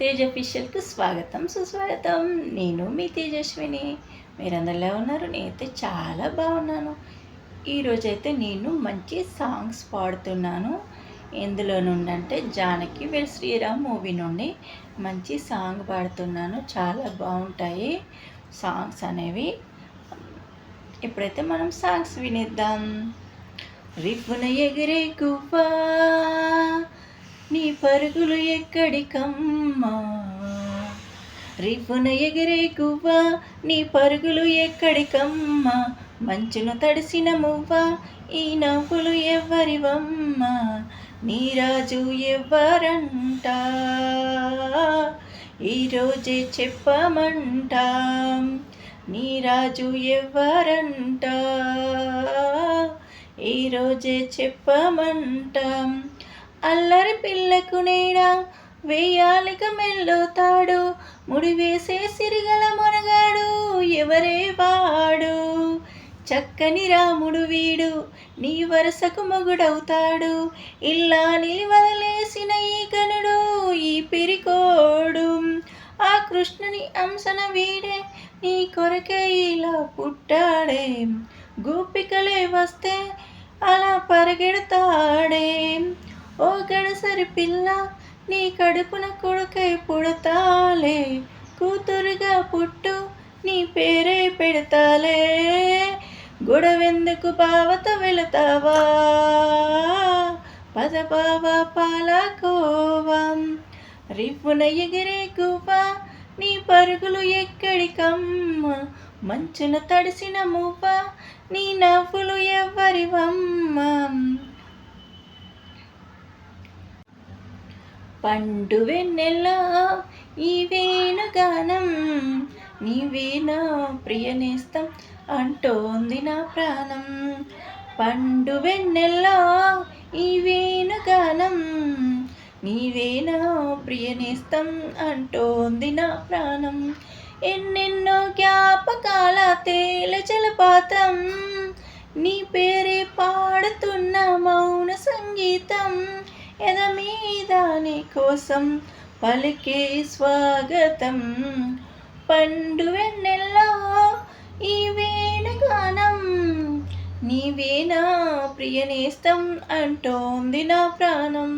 తేజ ఫిషియల్కి స్వాగతం సుస్వాగతం. నేను మీ తేజస్విని. మీరందరిలో ఉన్నారు? నేనైతే చాలా బాగున్నాను. ఈరోజైతే నేను మంచి సాంగ్స్ పాడుతున్నాను. ఎందులో నుండి అంటే జానకి వెల్ శ్రీరామ్ మూవీ నుండి మంచి సాంగ్ పాడుతున్నాను. చాలా బాగుంటాయి సాంగ్స్ అనేవి. ఇప్పుడైతే మనం సాంగ్స్ వినిద్దాం. రిఫున ఎగిరే గువ్వా నీ పరుగులు ఎక్కడికమ్మా? రిఫున ఎగిరే గువ్వా నీ పరుగులు ఎక్కడికమ్మా? మంచును తడిసిన మువ్వ ఈ నవ్వులు ఎవ్వరివమ్మా నీ రాజు ఎవ్వరంట ఈరోజే చెప్పమంటాం నీ రాజు ఎవ్వరంట ఈరోజే చెప్పమంటాం అల్లరి పిల్లకు నేడా వేయాలిక మెల్లుతాడు ముడి వేసే సిరిగల మొనగాడు ఎవరే వాడు? చక్కని రాముడు వీడు నీ వరసకు మొగుడవుతాడు. ఇలా నిలివలేసిన ఈ గనుడు ఈ పిరికోడు. ఆ కృష్ణుని అంశన వీడే నీ కొరకే ఇలా పుట్టాడే. గోపికలే వస్తే అలా పరిగెడతాడే. గడసరి పిల్ల నీ కడుపున కొడుకై పుడతాలే. కూతురుగా పుట్టు నీ పేరే పెడతాలే. గొడవెందుకు బావత వెళతావా? పద బావా పాలకోవం. రిపున ఎగిరే గువ్వ నీ పరుగులు ఎక్కడికమ్మ? మంచున తడిసిన మువ్వ నీ నవ్వులు ఎవ్వరివమ్మ? పండు వెన్నెల్లో ఈ వేణుగానం నీవేనా ప్రియనేస్తం అంటోంది నా ప్రాణం. పండు వెన్నెల్లో ఈ వేణుగానం నీవేనా ప్రియనేస్తం అంటోంది నా ప్రాణం. ఎన్నెన్నో జ్ఞాపకాల తేల జలపాతం నీ పేరే పాడుతున్న మౌన సంగీతం. ఎదమీదాని కోసం పలికే స్వాగతం. పండు వెన్నెల్లో ఈ వేణుగానం నీవేనా ప్రియనేస్తం అంటోంది నా ప్రాణం.